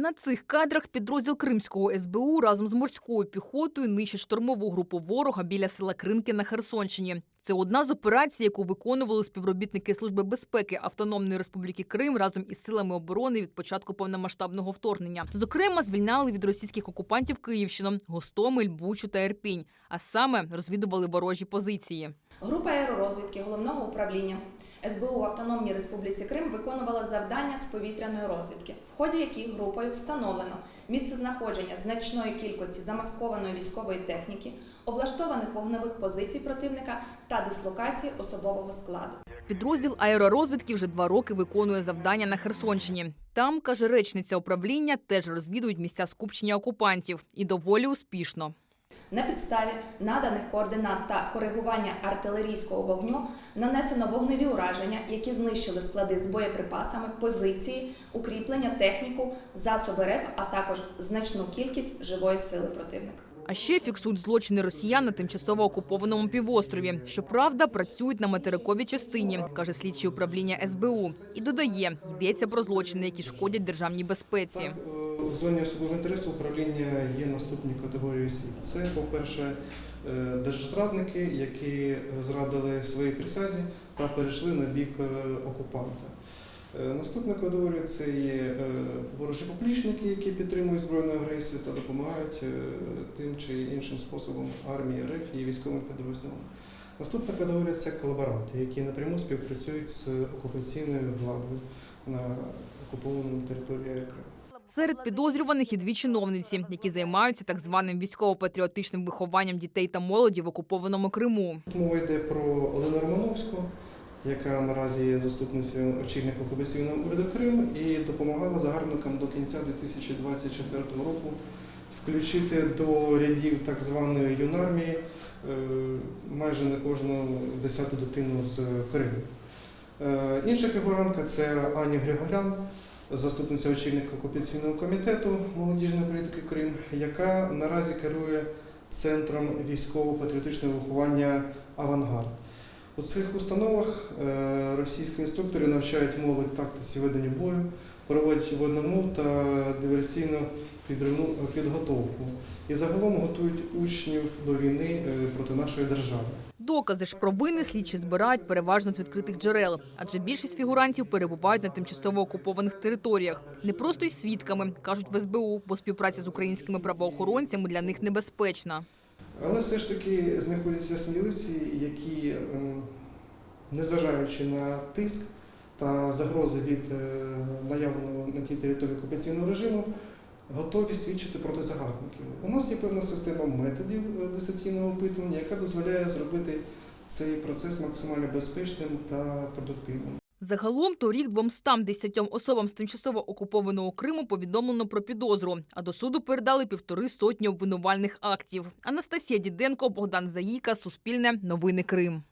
На цих кадрах підрозділ Кримського СБУ разом з морською піхотою нищить штурмову групу ворога біля села Кринки на Херсонщині. Це одна з операцій, яку виконували співробітники Служби безпеки Автономної Республіки Крим разом із силами оборони від початку повномасштабного вторгнення. Зокрема, звільняли від російських окупантів Київщину, Гостомель, Бучу та Ірпінь, а саме розвідували ворожі позиції. Група аеророзвідки головного управління СБУ в Автономній Республіці Крим виконувала завдання з повітряної розвідки, в ході яких групою встановлено місце знаходження значної кількості замаскованої військової техніки, облаштованих вогневих позицій противника та дислокації особового складу. Підрозділ аеророзвідки вже два роки виконує завдання на Херсонщині. Там, каже речниця управління, теж розвідують місця скупчення окупантів і доволі успішно. На підставі наданих координат та коригування артилерійського вогню нанесено вогневі ураження, які знищили склади з боєприпасами, позиції, укріплення, техніку, засоби РЕП, а також значну кількість живої сили противника. А ще фіксують злочини росіян на тимчасово окупованому півострові. Щоправда, працюють на материковій частині, каже слідче управління СБУ. І додає, йдеться про злочини, які шкодять державній безпеці. Так, е, у зоні особливого інтересу управління є наступні категорії осіб. Це, по-перше, е, держзрадники, які зрадили своїй присязі та перейшли на бік е, окупанта. Е, Наступна категорія це є е, ворожі поплічники, які підтримують збройну агресію та допомагають е, тим чи іншим способом армії РФ і військовим підрозділам. Наступна категорія це колаборанти, які напряму співпрацюють з окупаційною владою на окупованому території Криму. Серед підозрюваних і дві чиновниці, які займаються так званим військово-патріотичним вихованням дітей та молоді в окупованому Криму. Мова йде про Олену Романовську, яка наразі є заступницею очільника окупаційного уряду Крим і допомагала загарбникам до кінця 2024 року включити до рядів так званої юнармії е, майже на кожну десяту дитину з Криму. Е, Інша фігурантка це Аня Григорян, заступниця очільника окупаційного комітету молодіжної політики Крим, яка наразі керує центром військово-патріотичного виховання Авангард. У цих установах е, російські інструктори навчають молодь тактиці ведення бою, проводять водному та диверсійну підготовку і загалом готують учнів до війни е, проти нашої держави. Докази ж про вини слідчі збирають переважно з відкритих джерел, адже більшість фігурантів перебувають на тимчасово окупованих територіях. Не просто із свідками, кажуть в СБУ, бо співпраця з українськими правоохоронцями для них небезпечна. Але все ж таки знаходяться сміливці, які, ем, незважаючи на тиск та загрози від е, наявного на тій території окупаційного режиму, готові свідчити проти загарбників. У нас є певна система методів е, дистанційного опитування, яка дозволяє зробити цей процес максимально безпечним та продуктивним. Загалом торік 210 особам з тимчасово окупованого Криму повідомлено про підозру, а до суду передали півтори сотні обвинувальних актів. Анастасія Діденко, Богдан Заїка, Суспільне, Новини Крим.